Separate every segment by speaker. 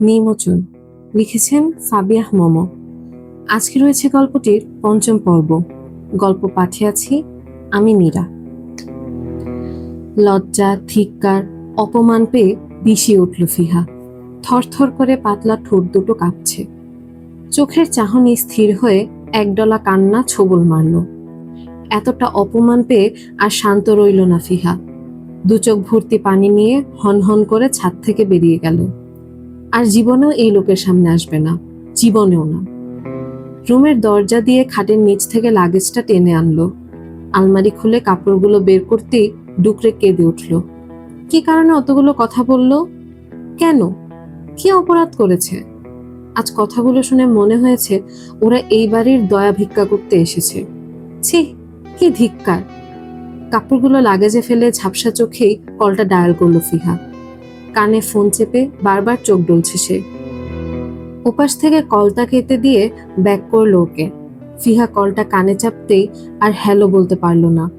Speaker 1: নিমোচন লিখেছেন ফাবিয়াহ মোমো। আজকে রয়েছে গল্পটির পঞ্চম পর্ব। গল্প পাঠে আছি আমি মীরা। লজ্জা, ধিক্কার, অপমান পেয়ে বিষিয়ে উঠল ফিহা। থরথর করে পাতলা ঠোঁট দুটো কাঁপছে। চোখের চাহনি স্থির হয়ে একডলা কান্না ছবল মারল। এতটা অপমান পেয়ে আর শান্ত রইল না ফিহা। দু চোখ ভর্তি পানি নিয়ে হনহন করে ছাদ থেকে বেরিয়ে গেল। আর জীবনেও এই লোকের সামনে আসবে না, জীবনেও না। রুমের দরজা দিয়ে খাটের নিচ থেকে লাগেজটা টেনে আনলো। আলমারি খুলে কাপড়গুলো বের করতেই ডুকরে কেঁদে উঠল। কি কারণে অতগুলো কথা বলল? কেন? কি অপরাধ করেছে? আজ কথাগুলো শুনে মনে হয়েছে ওরা এই বাড়ির দয়া ভিক্ষা করতে এসেছে। ছি, কি ধিক্কার। কাপড়গুলো লাগেজে ফেলে ঝাপসা চোখেই কলটা ডায়াল করল ফিহা। কানে ফোন চেপে বারবার চোখ ডলছে সে। ওপাশ থেকে কলটা খেতে দিয়ে ব্যাক করল ওকে। ফিহা কলটা কানে চাপতেই আর হ্যালো বলতে পারল না।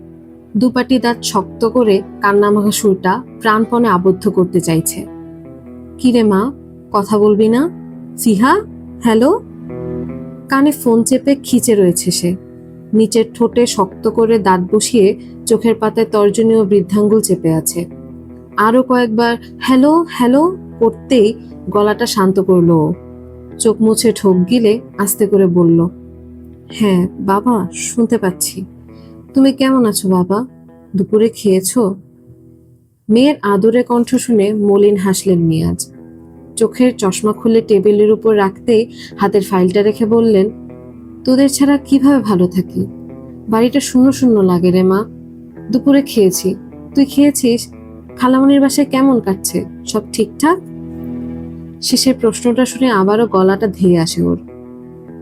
Speaker 1: দুপাটি দাঁত শক্ত করে কান্নামাখা সুরটা প্রাণপণে আবদ্ধ করতে চাইছে। কিরে মা, কথা বলবি না? ফিহা, হ্যালো? কানে ফোন চেপে খিচে রয়েছে সে। নিচের ঠোঁটে শক্ত করে দাঁত বসিয়ে চোখের পাতায় তর্জনীয় বৃদ্ধাঙ্গুল চেপে আছে। আরও কয়েকবার হ্যালো হ্যালো করতেই গলাটা শান্ত করল। চোখ মুছে ঠোক গিলে আস্তে করে বলল হ্যাঁ বাবা, শুনতে পাচ্ছি। তুমি কেমন আছো, বাবা? দুপুরে খেয়েছো? মেয়ের আদরে কণ্ঠ শুনে মলিন হাসলেন মিয়াজ চোখের চশমা খুলে টেবিলের উপর রাখতেই হাতের ফাইলটা রেখে বললেন, তোদের ছাড়া কীভাবে ভালো থাকি? বাড়িটা শূন্য শূন্য লাগে রে মা। দুপুরে খেয়েছি। তুই খেয়েছিস? খালামনির বাসায় কেমন কাটছে? সব ঠিকঠাক? শেষের প্রশ্নটা শুনে আবারও গলাটা ধেয়ে আসে ওর।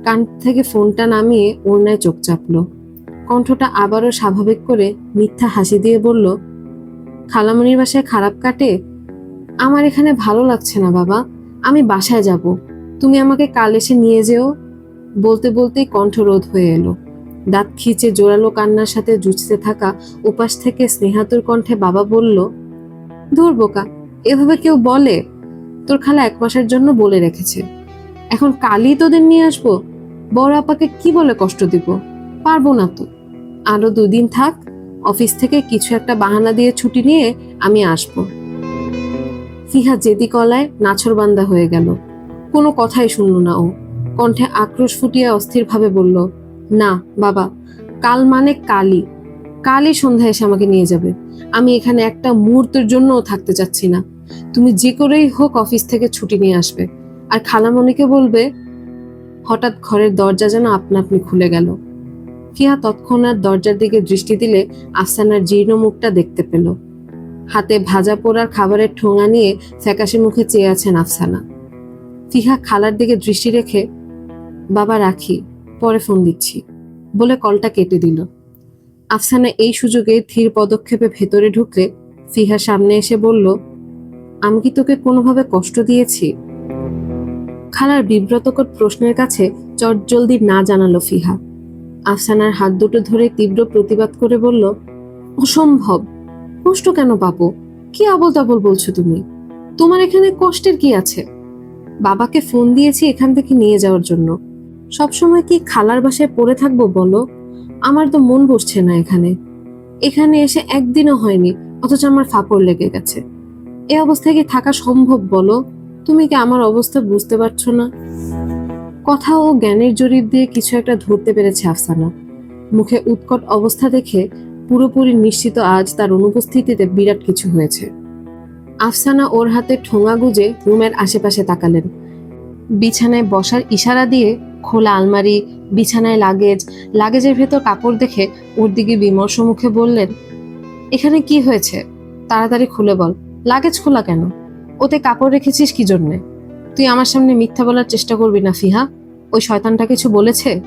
Speaker 1: কান থেকে ফোনটা নামিয়ে ওড়নায় চোখ চাপলো। কণ্ঠটা আবারও স্বাভাবিক করে মিথ্যা হাসি দিয়ে বলল, খালামনির বাসায় খারাপ কাটে? আমার এখানে ভালো লাগছে না বাবা। আমি বাসায় যাব। তুমি আমাকে কাল এসে নিয়ে যেও। বলতে বলতেই কণ্ঠ রোধ হয়ে এলো। দাঁত খিচে জোরালো কান্নার সাথে জুঝতে থাকা উপাস থেকে স্নেহাতুর কণ্ঠে বাবা বলল ধুর বোকা, এভাবে কেউ বলে? তোর খালা এক মাসের জন্য বলে রেখেছে। এখন কালই তোদের নিয়ে আসব। বড় আপাকে কি বলে কষ্ট দিব? পারব না তো। আরও দুদিন থাক, অফিস থেকে কিছু একটা বাহানা দিয়ে ছুটি নিয়ে আমি আসব। ফিহা জেদি কলায় নাছরবান্দা হয়ে গেল। কোনো কথাই শুনল না ও। কণ্ঠে আক্রোশ ফুটিয়ে অস্থিরভাবে বলল, না, বাবা, কাল মানে কালই। কালই সন্ধ্যায় এসে আমাকে নিয়ে যাবে। আমি এখানে একটা মুহূর্তের জন্যও থাকতে চাচ্ছি না। তুমি যে করেই হোক অফিস থেকে ছুটি নিয়ে আসবে। আর খালামণিকে বলবে, হঠাৎ ঘরের দরজা যেন আপনা আপনি খুলে গেল। ফিহা তৎক্ষণাৎ দরজার দিকে দৃষ্টি দিলে আফসানার জীর্ণ মুখটা দেখতে পেল। হাতে ভাজা পোড়ার খাবারের ঠোঙা নিয়ে ফ্যাকাশে মুখে চেয়ে আছেন আফসানা। ফিহা খালার দিকে দৃষ্টি রেখে, বাবা, রাখি, পরে ফোন দিচ্ছি। বলে কলটা কেটে দিল। আফসানা এই সুযোগে ধীর পদক্ষেপে ভেতরে ঢুকলে ফিহা সামনে এসে বলল, আমি কি তোকে কোনোভাবে কষ্ট দিয়েছি? খালার বিব্রতকর প্রশ্নের কাছে চটজলদি না জানালো ফিহা। আফসানার হাত দুটো ধরে তীব্র প্রতিবাদ করে বলল, অসম্ভব। কষ্ট কেন পাবো? কি আবল তাবল বলছো তুমি? তোমার এখানে কষ্টের কি আছে? বাবাকে ফোন দিয়েছি এখান থেকে নিয়ে যাওয়ার জন্য। সবসময় কি খালার বাসায় পড়ে থাকব বলো? আমার তো মন বসছে না এখানে। এখানে এসে একদিনও হয়নি, অথচ আমার ফাপড় লেগে গেছে। এ অবস্থায় কি থাকা সম্ভব বলো? তুমি কি আমার অবস্থা বুঝতে পারছ না? কথা ও জ্ঞানের জরিপ দিয়ে কিছু একটা ধরতে পেরেছে আফসানা। মুখে উৎকট অবস্থা দেখে পুরোপুরি নিশ্চিত আজ তার অনুপস্থিতিতে বিরাট কিছু হয়েছে। আফসানা ওর হাতে ঠোঙা গুজে রুমের আশেপাশে তাকালেন। বিছানায় বসার ইশারা দিয়ে খোলা আলমারি বিছানায় লাগেজ, লাগেজের ভেতর কাপড় দেখে ওর দিকে বিমর্ষ মুখে বললেন, এখানে কি হয়েছে? তাড়াতাড়ি খুলে বল। লাগেজ খোলা কেন? ওতে কাপড় রেখেছিস কি জন্যে? তুই আমার সামনে মিথ্যা বলার চেষ্টা করবি না, ফিহা। ওই শয়তানটা কিছু বলেছে?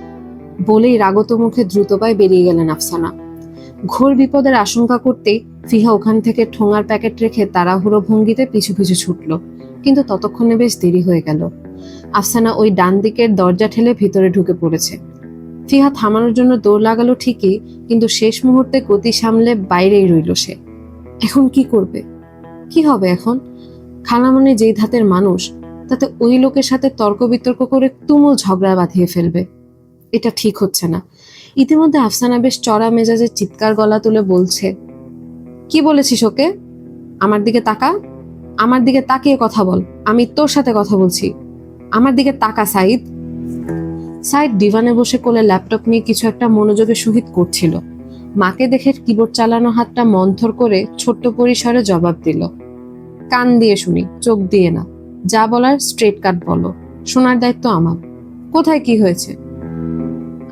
Speaker 1: বলেই রাগত মুখে দ্রুত পায়ে বেরিয়ে গেলেন আফসানা। ঘোর বিপদের আশঙ্কা করতেই ফিহা ওখান থেকে ঠোঙার প্যাকেট রেখে তাড়াহুড়ো ভঙ্গিতে পিছু পিছু ছুটল। কিন্তু ততক্ষণে বেশ দেরি হয়ে গেল। আফসানা ওই ডান দিকের দরজা ঠেলে ভিতরে ঢুকে পড়েছে। ফিহা থামানোর জন্য দৌড় লাগালো ঠিকই, কিন্তু শেষ মুহূর্তে গতি সামলে বাইরেই রইল সে। এখন কি করবে? কি হবে এখন? খালামনে যেই ধাতের মানুষ, তাতে ওই লোকের সাথে তর্ক বিতর্ক করে তুমুল ঝগড়া বাঁধিয়ে ফেলবে। এটা ঠিক হচ্ছে না। ইতিমধ্যে আফসানা বেশ চড়া মেজাজে চিৎকার গলা তুলে বলছে, কি বলেছিস ওকে? আমার দিকে তাকা? আমার দিকে তাকিয়ে কথা বল। আমি তোর সাথে কথা বলছি। আমার দিকে তাকা সাইদ সাইদ ডিভানে বসে কোলে ল্যাপটপ নিয়ে কিছু একটা মনোযোগের সহিত করছিল। মাকে দেখে কিবোর্ড চালানো হাতটা মন্থর করে ছোট্ট পরিসরে জবাব দিল। কান দিয়ে শুনি, চোখ দিয়ে না। যা বলার স্ট্রেট কাট বলো। শোনার দায়িত্ব আমার। কোথায় কি হয়েছে?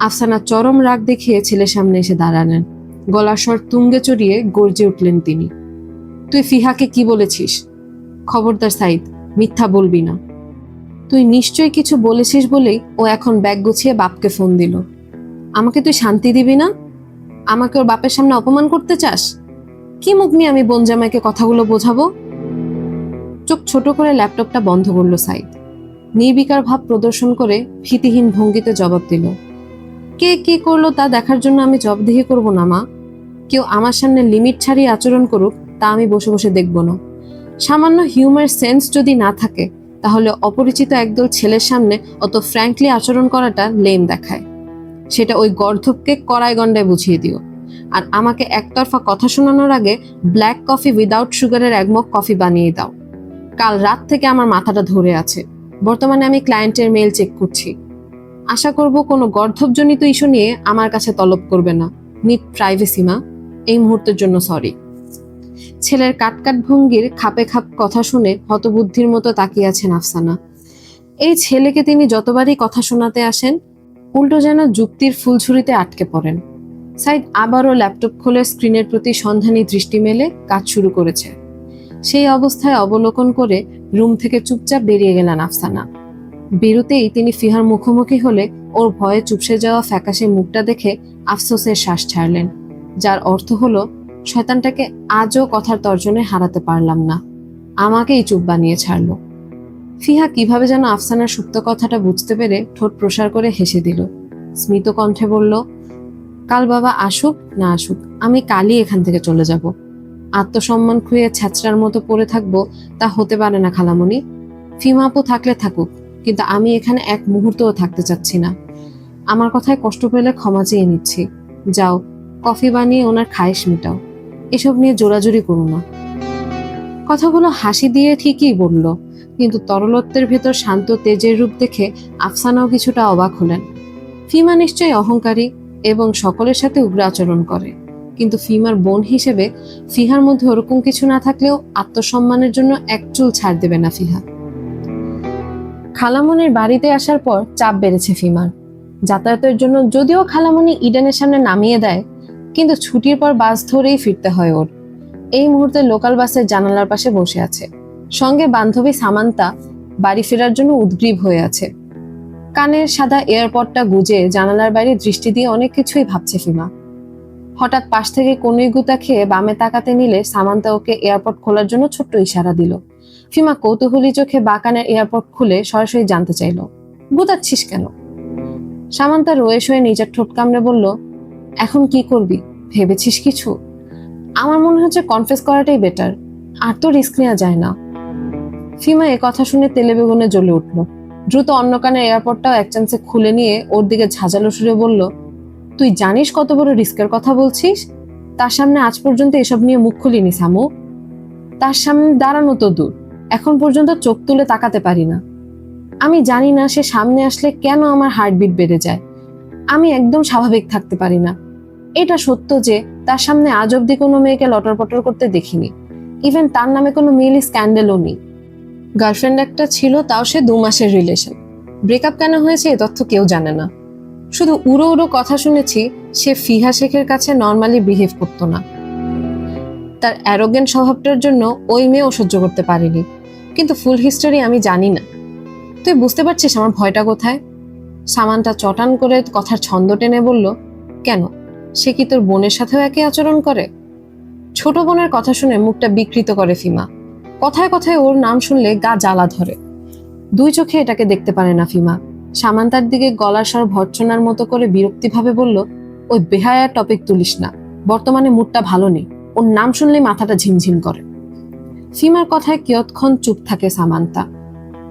Speaker 1: আফসানা চরম রাগ দেখিয়ে ছেলের সামনে এসে দাঁড়ালেন। গলার স্বর তুঙ্গে চড়িয়ে গর্জে উঠলেন তিনি। তুই ফিহাকে কি বলেছিস? খবরদার সাইদ, মিথ্যা বলবি না। তুই নিশ্চয়ই কিছু বলেছিস বলেই ও এখন ব্যাগ গুছিয়ে বাপকে ফোন দিল। আমাকে তুই শান্তি দিবি না? আমাকে ওর বাপের সামনে অপমান করতে চাস? কি মুখ নিয়ে আমি বোন জামাইকে কথাগুলো বোঝাবো? চোখ ছোট করে ল্যাপটপটা বন্ধ করল সাইদ। নির্বিকার ভাব প্রদর্শন করে ভীতিহীন ভঙ্গিতে জবাব দিল, কে কি করল তা দেখার জন্য আমি জবাবদিহি করব না, মা? কেউ আমার সামনে লিমিট ছাড়িয়ে আচরণ করুক, তা আমি বসে বসে দেখব না। সামান্য হিউমার সেন্স যদি না থাকে, তাহলে অপরিচিত একদল ছেলের সামনে অত ফ্র্যাঙ্কলি আচরণ করাটা লেম দেখায়। সেটা ওই গর্ধবকে কড়াই গন্ডায় বুঝিয়ে দিও। আর আমাকে একতরফা কথা শোনানোর আগে ব্ল্যাক কফি উইদাউট সুগারের এক মগ কফি বানিয়ে দাও। কাল রাত থেকে আমার মাথাটা ধরে আছে। বর্তমানে আমি ক্লায়েন্টের মেল চেক করছি। আশা করব কোনো গর্ধবজনিত ইস্যু নিয়ে আমার কাছে তলব করবে না। নিট প্রাইভেসি মা। এই মুহূর্তের জন্য সরি ছেলের কাটকাট ভঙ্গির খাপে খাপ কথা শুনে হতবুদ্ধির মতো তাকিয়ে আছেন আফসানা। এই ছেলেকে তিনি যতবারই কথা শোনাতে আসেন, উল্টো যেন যুক্তির ফুলঝুরিতে আটকে পড়েন। সাইদ আবারও ল্যাপটপ খুলে স্ক্রিনের প্রতি সন্ধানী দৃষ্টি মেলে কাজ শুরু করেছে। সেই অবস্থায় অবলোকন করে রুম থেকে চুপচাপ বেরিয়ে গেলেন আফসানা। বেরোতেই তিনি ফিহার মুখোমুখি হলে ওর ভয়ে চুপসে যাওয়া ফ্যাকাশে মুখটা দেখে আফসোসের শ্বাস ছাড়লেন, যার অর্থ হলো শয়তানটাকে আজও কথার তর্জনে হারাতে পারলাম না। আমাকেই চুপ বানিয়ে ছাড়লো। ফিহা কীভাবে যেন আফসানার সুপ্ত কথাটা বুঝতে পেরে ঠোঁট প্রসার করে হেসে দিল। স্মিত কণ্ঠে বলল, কাল বাবা আসুক, না আসুক, আমি কালই এখান থেকে চলে যাব। আত্মসম্মান খুঁয়ে ছ্যাচড়ার মতো পড়ে থাকব, তা হতে পারে না খালামণি। ফিমাপু থাকলে থাকুক, কিন্তু আমি এখানে এক মুহূর্তও থাকতে চাচ্ছি না। আমার কথায় কষ্ট পেলে ক্ষমা চেয়ে নিচ্ছি। যাও, কফি বানিয়ে ওনার খায়েশ মেটাও। এসব নিয়ে জোরাজুরি করো না। কথাগুলো হাসি দিয়ে ঠিকই বলল, কিন্তু তরলত্বের ভেতর শান্ত তেজের রূপ দেখে আফসানাও কিছুটা অবাক হলেন। ফিমা নিশ্চয়ই অহংকারী এবং সকলের সাথে উগ্র আচরণ করে, কিন্তু ফিমার বোন হিসেবে ফিহার মধ্যে ওরকম কিছু না থাকলেও আত্মসম্মানের জন্য এক চুল ছাড় দেবে না ফিহা। খালামনির বাড়িতে আসার পর চাপ বেড়েছে ফিমার। যাতায়াতের জন্য যদিও খালামনি ইডেনের সামনে নামিয়ে দেয় কিন্তু ছুটির পর বাস ধরেই ফিরতে হয় ওর। এই মুহূর্তে লোকাল বাসের জানালার পাশে বসে আছে। সঙ্গে বান্ধবী সামান্তা বাড়ি ফেরার জন্য উদ্গ্রীব হয়ে আছে। কানের সাদা এয়ারপডটা গুজে জানালার বাইরে দৃষ্টি দিয়ে অনেক কিছুই ভাবছে ফিমা। হঠাৎ পাশ থেকে কনুই গুতা খেয়ে বামে তাকাতে নিলে সামান্তা ওকে এয়ারপোর্ট খোলার জন্য ছোট্ট ইশারা দিল। ফিমা কৌতূহলী চোখে বাকানের এয়ারপোর্ট খুলে সরাসরি জানতে চাইল, গুতাচ্ছিস কেন? সামান্তা রয়ে শয়ে নিজের ঠোঁট কামড়ে বলল, এখন কি করবি? ভেবেছিস কিছু? আমার মনে হচ্ছে কনফেস করাটাই বেটার আর তো রিস্ক নেওয়া যায় না। ফিমা এ কথা শুনে তেলে বেগুনে জ্বলে উঠল। দ্রুত অন্য কানের এয়ারপোর্টটাও এক চান্সে খুলে নিয়ে ওর দিকে ঝাঁঝালো সুরে বলল, তুই জানিস কত বড় রিস্কের কথা বলছিস? তার সামনে আজ পর্যন্ত এসব নিয়ে মুখ খুলিনি, সামু। তার সামনে দাঁড়ানো তো দূর। এখন পর্যন্ত চোখ তুলে তাকাতে পারি না। আমি জানি না সে সামনে আসলে কেন আমার হার্টবিট বেড়ে যায়। আমি একদম স্বাভাবিক থাকতে পারি না। এটা সত্য যে তার সামনে আজ অব্দি কোনো মেয়েকে লটর পটর করতে দেখিনি। ইভেন তার নামে কোনো মেয়েলি স্ক্যান্ডেলও নেই। গার্লফ্রেন্ড একটা ছিল, তাও সে দু মাসের রিলেশন ব্রেকআপ কেন হয়েছে এ তথ্য কেউ জানে না। শুধু উড়ো উড়ো কথা শুনেছি, সে ফিহা শেখের কাছে নর্মালি বিহেভ করতো না। তার অ্যারোগেন্ট স্বভাবটার জন্য ওই মেয়েও সহ্য করতে পারেনি। কিন্তু ফুল হিস্টোরি আমি জানি না। তুই বুঝতে পারছিস আমার ভয়টা কোথায়? সামানটা চটান করে কথার ছন্দ টেনে বলল, কেন? সে কি তোর বোনের সাথেও একই আচরণ করে? ছোট বোনের কথা শুনে মুখটা বিকৃত করে ফিমা। কথায় কথায় ওর নাম শুনলে গা জ্বালা ধরে। দুই চোখে এটাকে দেখতে পারে না ফিমা। সামান্তার দিকে গলার স্বর ভর্ৎসনার মতো করে বিরক্তিভাবে বলল, ওই বেহায়া টপিক তুলিস না। বর্তমানে মুডটা ভালো নেই। ওর নাম শুনলেই মাথাটা ঝিমঝিম করে। ফিমার কথায় কিয়ৎক্ষণ চুপ থাকে সামান্তা।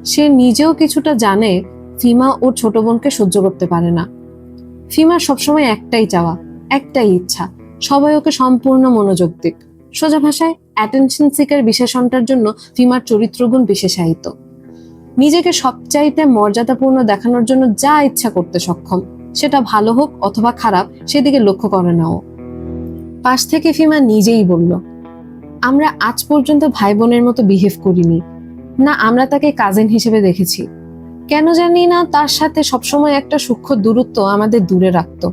Speaker 1: সে নিজেও কিছুটা জানে ফিমা ওর ছোট বোনকে সহ্য করতে পারে না। ফিমার সবসময় একটাই চাওয়া একটাই ইচ্ছা, সবাই ওকে সম্পূর্ণ মনোযোগ দিক। সোজা ভাষায় অ্যাটেনশন সিকার বিশেষণটার জন্য ফিমার চরিত্রগুণ বিশেষায়িত। নিজেকে সবচাইতে মর্যাদাপূর্ণ দেখানোর জন্য যা ইচ্ছা করতে সক্ষম, সেটা ভালো হোক অথবা খারাপ, সেদিকে লক্ষ্য করে না ও পাশ থেকে ফিমা নিজেই বলল, আমরা আজ পর্যন্ত ভাই বোনের মতো বিহেভ করিনি। না, আমরা তাকে কাজিন হিসেবে দেখেছি। কেন জানি না, তার সাথে সবসময় একটা সূক্ষ্ম দূরত্ব আমাদের দূরে রাখতো।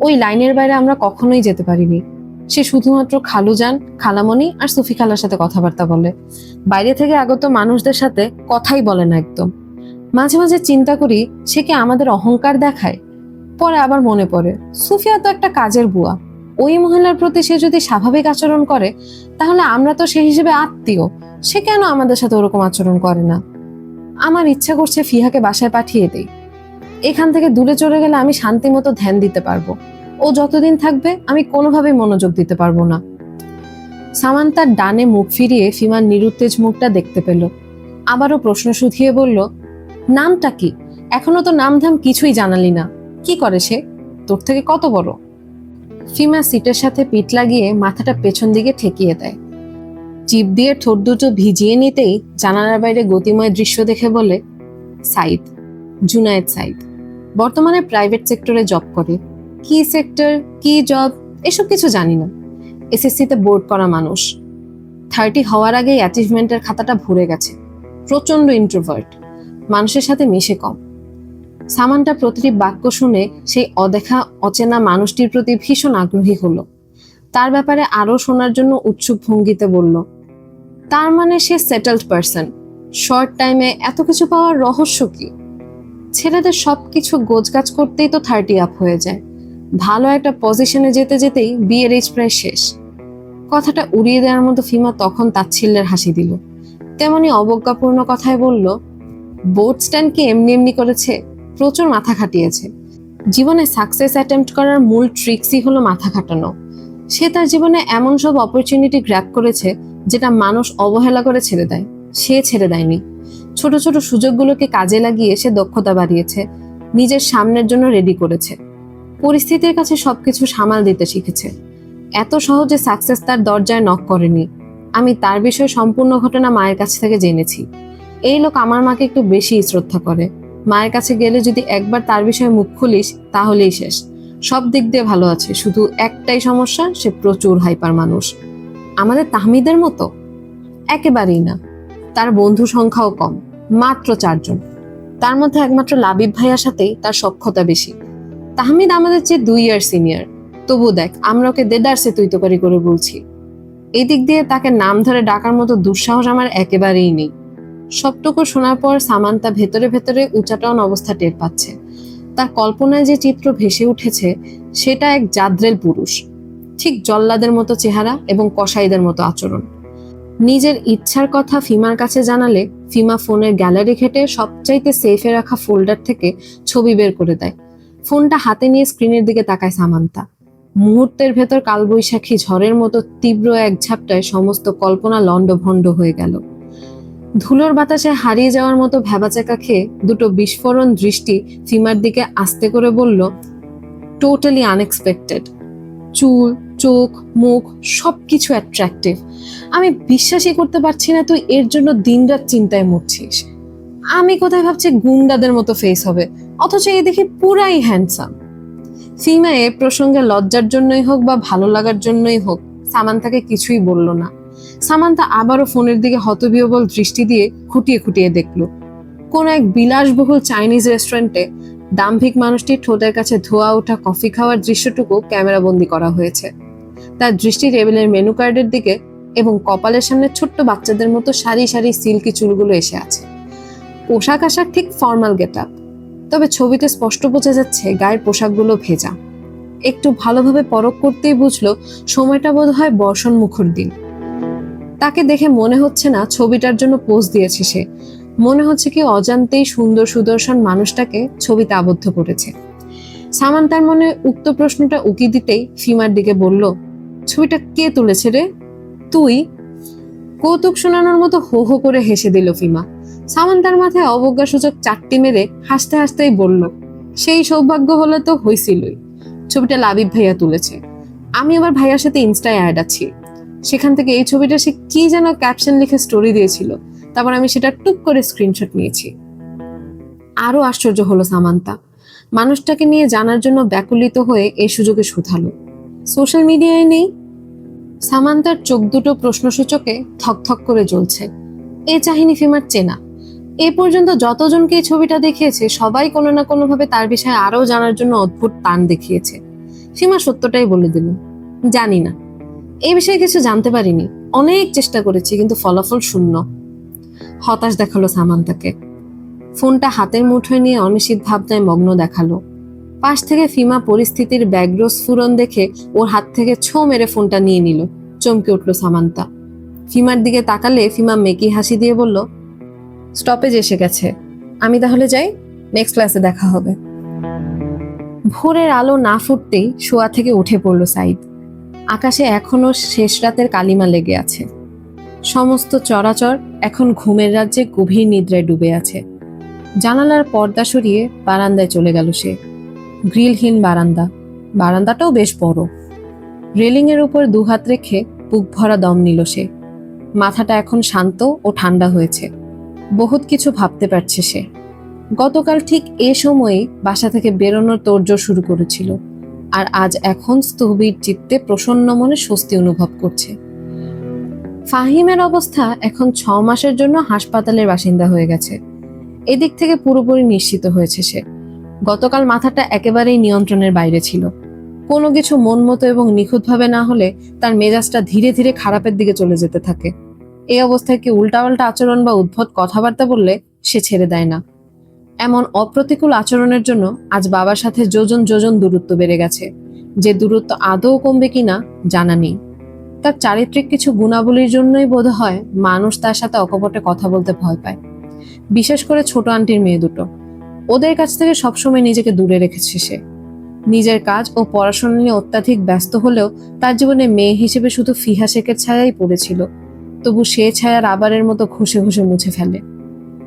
Speaker 1: ওই লাইনের বাইরে আমরা কখনোই যেতে পারিনি। সে শুধুমাত্র খালুজান, খালামণি আর সুফি খালার সাথে কথাবার্তা বলে। বাইরে থেকে আগত মানুষদের সাথে কথাই বলে না একদম। মাঝে মাঝে চিন্তা করি, সে কি আমাদের অহংকার দেখায়? পরে আবার মনে পড়ে, সুফিয়া তো একটা কাজের বুয়া। ওই মহিলার প্রতি সে যদি স্বাভাবিক আচরণ করে, তাহলে আমরা তো সে হিসেবে আত্মীয়। সে কেন আমাদের সাথে ওরকম আচরণ করে না? আমার ইচ্ছা করছে ফিহাকে বাসায় পাঠিয়ে দেই। এখান থেকে দূরে চলে গেলে আমি শান্তি মতো ধ্যান দিতে পারব। ও যতদিন থাকবে, আমি কোনোভাবেই মনোযোগ দিতে পারব না। সামান তার ডানে মুখ ফিরিয়ে ফিমার নিরুত্তেজ মুখটা দেখতে পেল। আবারও প্রশ্ন শুধিয়ে বলল, নামটা কি? এখনও তো নাম ধাম কিছুই জানালি না। কি করে সে? তোর থেকে কত বড়? ফিমা সিটের সাথে পিঠ লাগিয়ে মাথাটা পেছন দিকে ঠেকিয়ে দেয়। চিপ দিয়ে ঠোঁট দুটো ভিজিয়ে নিতেই জানালার বাইরে গতিময় দৃশ্য দেখে বলে, সাইদ, জুনায়েদ সাইদ। বর্তমানে প্রাইভেট সেক্টরে জব করে। কি সেক্টর কি জব এসব কিছু জানি না। এসএসসিতে বোর্ড করা মানুষ। থার্টি হওয়ার আগেই অ্যাচিভমেন্টের খাতাটা ভরে গেছে। প্রচণ্ড ইন্ট্রোভার্ট মানুষের সাথে মিশে কম। সামানটা প্রতিটি বাক্য শুনে সেই অদেখা, অচেনা মানুষটির প্রতি ভীষণ আগ্রহী হলো। তার ব্যাপারে আরও শোনার জন্য উৎসুক ভঙ্গিতে বলল, তার মানে সে সেটেলড পার্সন শর্ট টাইমে এত কিছু পাওয়ার রহস্য কি? ছেলেদের সব সবকিছু গোছগাছ করতেই তো থার্টি আপ হয়ে যায়। ভালো একটা পজিশনে যেতে যেতেই বিয়ের এজ প্রায় শেষ। কথাটা উড়িয়ে দেওয়ার মতো ফিমা তখন তাচ্ছিল্যের হাসি দিল। তেমনি অবজ্ঞাপূর্ণ কথায় বলল বোর্ড স্ট্যান্ড কি এমনি এমনি করেছে? প্রচুর মাথা খাটিয়েছে। জীবনে সাকসেস অ্যাটেম্প্ট করার মূল ট্রিক্সই হলো মাথা খাটানো। সে তার জীবনে এমন সব অপরচুনিটি গ্র্যাপ করেছে, যেটা মানুষ অবহেলা করে ছেড়ে দেয়। সে ছেড়ে দেয়নি। ছোট ছোট সুযোগগুলোকে কাজে লাগিয়ে সে দক্ষতা বাড়িয়েছে, নিজের সামনের জন্য রেডি করেছে। পরিস্থিতির কাছে সবকিছু সামাল দিতে শিখেছে। এত সহজে সাকসেস তার দরজায় নক করেনি। আমি তার বিষয়ে সম্পূর্ণ ঘটনা মায়ের কাছ থেকে জেনেছি। এই লোক আমার মাকে একটু বেশি শ্রদ্ধা করে। মায়ের কাছে গেলে যদি একবার তার বিষয়ে মুখ খুলিস, তাহলেই শেষ। সব দিক দিয়ে ভালো আছে, শুধু একটাই সমস্যা, সে প্রচুর হাইপার মানুষ। আমাদের তাহমিদের মতো? একেবারেই না। তার বন্ধু সংখ্যাও কম। মাত্র চারজন। তার মধ্যে একমাত্র লাবিব ভাইয়ার সাথেই তার সক্ষতা বেশি। তাহমিদ আমাদের চেয়ে দুই ইয়ার সিনিয়র তবু দেখ, আমরা ওকে দেদারসে তুই তোকারি করে বলছি। এই দিক দিয়ে তাকে নাম ধরে ডাকার মতো দুঃসাহস আমার একেবারেই নেই। সবটুকু শোনার পর সামান্তা ভেতরে ভেতরে উচাটন অবস্থা টের পাচ্ছে। তার কল্পনায় যে চিত্র ভেসে উঠেছে, সেটা এক জাদ্রেল পুরুষ। ঠিক জল্লাদের মতো চেহারা এবং কসাইদের মতো আচরণ। নিজের ইচ্ছার কথা ফিমার কাছে জানালে ফিমা ফোনের গ্যালারি ঘেটে সবচাইতে সেফে রাখা ফোল্ডার থেকে ছবি বের করে দেয়। ফোনটা হাতে নিয়ে স্ক্রিনের দিকে তাকায় সামান্তা। মুহূর্তের ভেতর কালবৈশাখী ঝড়ের মতো তীব্র এক ঝাপটায় সমস্ত কল্পনা লণ্ডভণ্ড হয়ে গেল। ধুলোর বাতাসে হারিয়ে যাওয়ার মতো ভেবাচাকা খেয়ে দুটো বিস্ফোরণ দৃষ্টি ফিমার দিকে আস্তে করে বলল টোটালি আনএক্সপেক্টেড চুল চোখ, মুখ সবকিছু অ্যাট্রাকটিভ আমি বিশ্বাসই করতে পারছি না তুই এর জন্য দিনরাত চিন্তায় মরছিস। আমি কোথায় ভাবছি গুন্ডাদের মতো ফেস হবে? অথচ এই দেখি পুরাই হ্যান্ডসাম ফিমা এ প্রসঙ্গে লজ্জার জন্যই হোক বা ভালো লাগার জন্যই হোক, সামান্তাকে কিছুই বলল না। সামান্তা আবারও ফোনের দিকে হতবিহবল দৃষ্টি দিয়ে খুঁটিয়ে খুঁটিয়ে দেখল। কোন এক বিলাসবহুল চাইনিজ রেস্টুরেন্টে দাম্ভিক মানুষটি ঠোঁটের কাছে ধোয়া ওঠা কফি খাওয়ার দৃশ্যটুকু ক্যামেরা বন্দি করা হয়েছে। তার দৃষ্টি টেবিলের মেনু কার্ডের দিকে এবং কপালের সামনে ছোট্ট বাচ্চাদের মতো সারি সারি সিল্কি চুলগুলো এসে আছে। পোশাক আশাক ঠিক ফর্মাল গেট তবে ছবিতে স্পষ্ট বোঝা যাচ্ছে গায়ের পোশাকগুলো ভেজা। একটু ভালোভাবে পরখ করতেই বুঝলো সময়টা বোধ হয় বর্ষণ মুখর দিন। তাকে দেখে মনে হচ্ছে না ছবিটার জন্য পোজ দিয়েছে সে। মনে হচ্ছে কি অজান্তেই সুন্দর সুদর্শন মানুষটাকে ছবিতে আবদ্ধ করেছে। সামান তার মনে উক্ত প্রশ্নটা উকি দিতেই ফিমার দিকে বলল ছবিটা কে তুলেছে রে? তুই? কৌতুক শোনানোর মতো হো হো করে হেসে দিল ফিমা। সামান্তার মাথায় অবজ্ঞাসূচক চারটি মেরে হাসতে হাসতেই বলল, সেই সৌভাগ্য হলে তো হয়েছিলই ছবিটা লাবিব ভাইয়া তুলেছে। আমি আবার ভাইয়ার সাথে ইনস্টায় অ্যাড আছি। সেখান থেকে এই ছবিটা সে কি যেন ক্যাপশন লিখে স্টোরি দিয়েছিল, তারপর আমি সেটা টুক করে স্ক্রিনশট নিয়েছি। আরও আশ্চর্য হলো সামান্তা। মানুষটাকে নিয়ে জানার জন্য ব্যাকুলিত হয়ে এই সুযোগে শুধালো। সোশ্যাল মিডিয়ায় নেই সামান্তার চোখ দুটো প্রশ্নসূচকে থকথক করে জ্বলছে। এ চাহিনি ফিমার চেনা। এ পর্যন্ত যতজনকে এই ছবিটা দেখিয়েছে, সবাই কোনো না কোনোভাবে তার বিষয়ে আরও জানার জন্য অদ্ভুত টান দেখিয়েছে। সীমা সত্যটাই বলে দিল, জানি না। এই বিষয়ে কিছু জানতে পারিনি। অনেক চেষ্টা করেছি, কিন্তু ফলাফল শূন্য। হতাশ দেখাল সামান্তাকে। ফোনটা হাতের মুঠোয় নিয়ে অনিশ্চিত ভাবনায় মগ্ন দেখাল। পাশ থেকে ফিমা পরিস্থিতির ব্যগ্র স্ফুরন দেখে ওর হাত থেকে ছো মেরে ফোনটা নিয়ে নিল। চমকে উঠল সামান্তা। ফিমার দিকে তাকালে ফিমা মেকি হাসি দিয়ে বলল, স্টপেজ এসে গেছে। আমি তাহলে যাই, নেক্সট ক্লাসে দেখা হবে। ভোরের আলো না ফুটতেই শোয়া থেকে উঠে পড়ল সাইদ। আকাশে এখনও শেষ রাতের কালিমা লেগে আছে। সমস্ত চরাচর এখন ঘুমের রাজ্যে গভীর নিদ্রায় ডুবে আছে। জানালার পর্দা সরিয়ে বারান্দায় চলে গেল সে। গ্রিলহীন বারান্দা। বারান্দাটাও বেশ বড়। রেলিংয়ের উপর দুহাত রেখে বুক ভরা দম নিল সে। মাথাটা এখন শান্ত ও ঠান্ডা হয়েছে। বহুত কিছু ভাবতে পারছে সে। গতকাল ঠিক এ সময়ে বাসা থেকে বেরোনোর তোড়জোড় শুরু করেছিল। আর আজ এখন স্থবির চিত্তে প্রসন্ন মনে স্বস্তি অনুভব করছে। ফাহিমের অবস্থা এখন ছ মাসের জন্য হাসপাতালের বাসিন্দা হয়ে গেছে। এদিক থেকে পুরোপুরি নিশ্চিত হয়েছে সে। গতকাল মাথাটা একেবারেই নিয়ন্ত্রণের বাইরে ছিল। কোনো কিছু মন মতো এবং নিখুঁতভাবে না হলে তার মেজাজটা ধীরে ধীরে খারাপের দিকে চলে যেতে থাকে। এই অবস্থায় কি উল্টাপাল্টা আচরণ বা উদ্ভট কথাবার্তা বললে সে ছেড়ে দেয় না। এমন অপ্রতিকূল আচরণের জন্য আজ বাবার সাথে যোজন যোজন দূরত্ব বেড়ে গেছে। যে দূরত্ব আদৌ কমবে কিনা জানা নেই। তার চারিত্রিক কিছু গুণাবলীর জন্যই বোধ হয় মানুষ তার সাথে অকপটে কথা বলতে ভয় পায়। বিশেষ করে ছোট আন্টির মেয়ে দুটো। ওদের কাছ থেকে সবসময় নিজেকে দূরে রেখেছে সে। নিজের কাজ ও পড়াশোনা নিয়ে অত্যাধিক ব্যস্ত হলেও তার জীবনে মেয়ে হিসেবে শুধু ফিহা শেখের ছায়াই পড়েছিল। তবু সে ছায়ার আবারের মতো ঘষে ঘষে মুছে ফেলে।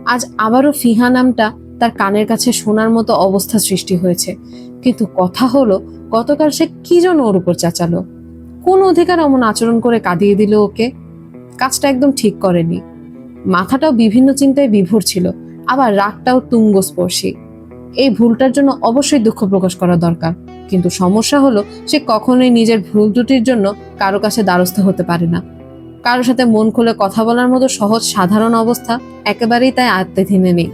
Speaker 1: আজ আবারও ফিহা নামটা তার কানের কাছে শোনার মতো অবস্থা সৃষ্টি হয়েছে। কিন্তু কথা হলো, গতকাল সে কি জন্য ওর উপর চাচালো। কোন অধিকার অমন আচরণ করে কাঁদিয়ে দিল ওকে? কাজটা একদম ঠিক করেনি। মাথাটাও বিভিন্ন চিন্তায় বিভোর ছিল। আবার রাগটাও তুঙ্গস্পর্শী। এই ভুলটার জন্য অবশ্যই দুঃখ প্রকাশ করা দরকার। কিন্তু সমস্যা হলো, সে কখনোই নিজের ভুল ত্রুটির জন্য কারও কাছে দ্বারস্থ হতে পারে না। কারোর সাথে মন খুলে কথা বলার মতো সহজ, সাধারণ অবস্থা একেবারেই তাই আত্মধীনে নেই।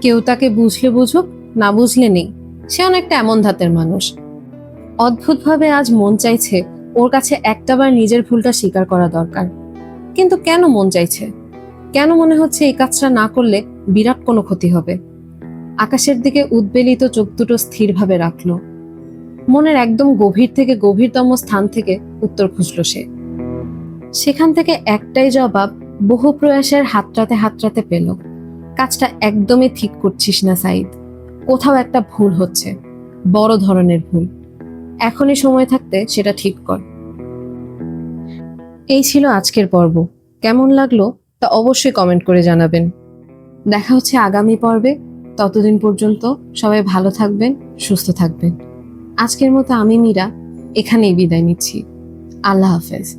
Speaker 1: কেউ তাকে বুঝলে বুঝুক, না বুঝলে নেই। সে অনেকটা এমন ধাতের মানুষ। অদ্ভুতভাবে আজ মন চাইছে ওর কাছে একটাবার নিজের ভুলটা স্বীকার করা দরকার। কিন্তু কেন মন চাইছে? কেন মনে হচ্ছে এই কাজটা না করলে বিরাট কোনো ক্ষতি হবে? আকাশের দিকে উদ্বেলিত চোখ দুটো স্থিরভাবে রাখল। মনের একদম গভীর থেকে গভীরতম স্থান থেকে উত্তর খুঁজল সে। সেখান থেকে একটাই জবাব, বহু প্রয়াসের হাতরাতে হাতটাতে পেল। কাজটা একদমই ঠিক করছিস না সাইদ কোথাও একটা ভুল হচ্ছে। বড় ধরনের ভুল। এখনই সময় থাকতে সেটা ঠিক কর। এই ছিল আজকের পর্ব। কেমন লাগল? তা অবশ্যই কমেন্ট করে জানাবেন। দেখা হচ্ছে আগামী পর্বে। ততদিন পর্যন্ত সবাই ভালো থাকবেন, সুস্থ থাকবেন। আজকের মতো আমি মীরা, এখানেই বিদায় নিচ্ছি। আল্লাহ হাফেজ।